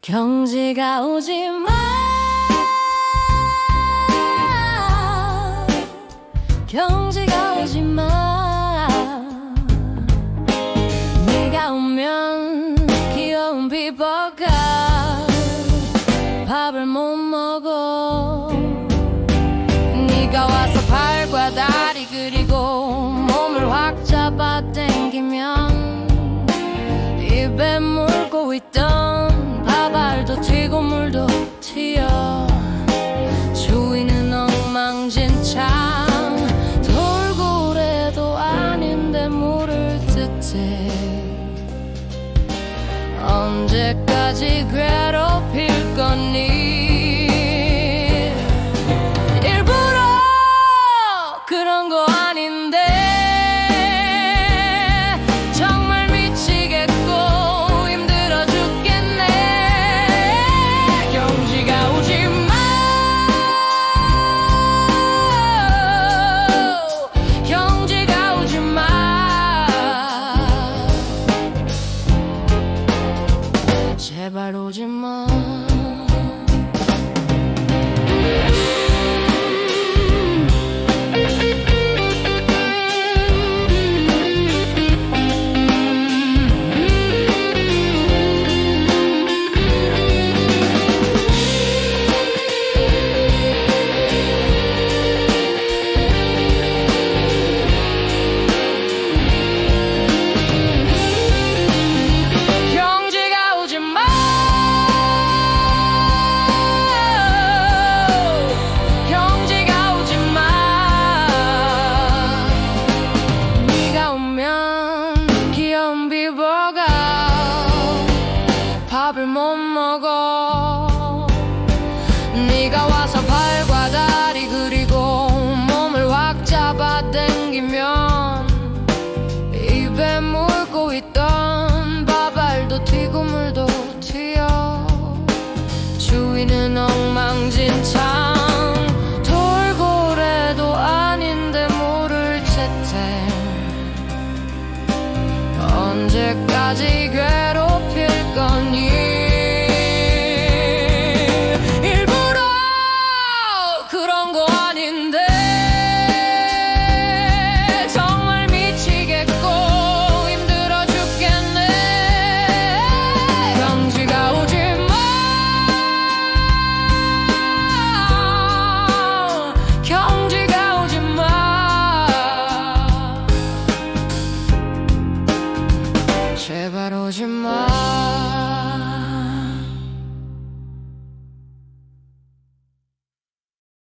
경지가 오지 마. 경지가 오지 마. 네가 오면 귀여운 비버가 밥을 못 먹어. 네가 와서 발과 다리 그리고 몸을 확 잡아 당기면 입에 물고 있던 언제까지 괴롭힐 거니? 일부러 그런 거 제 땡기면 입에 물고 있던 바발도 튀고 물도 튀어. 주위는 엉망진창 돌고래도 아닌데 모를 채채 언제까지 괴롭힐 건지 Може, ма.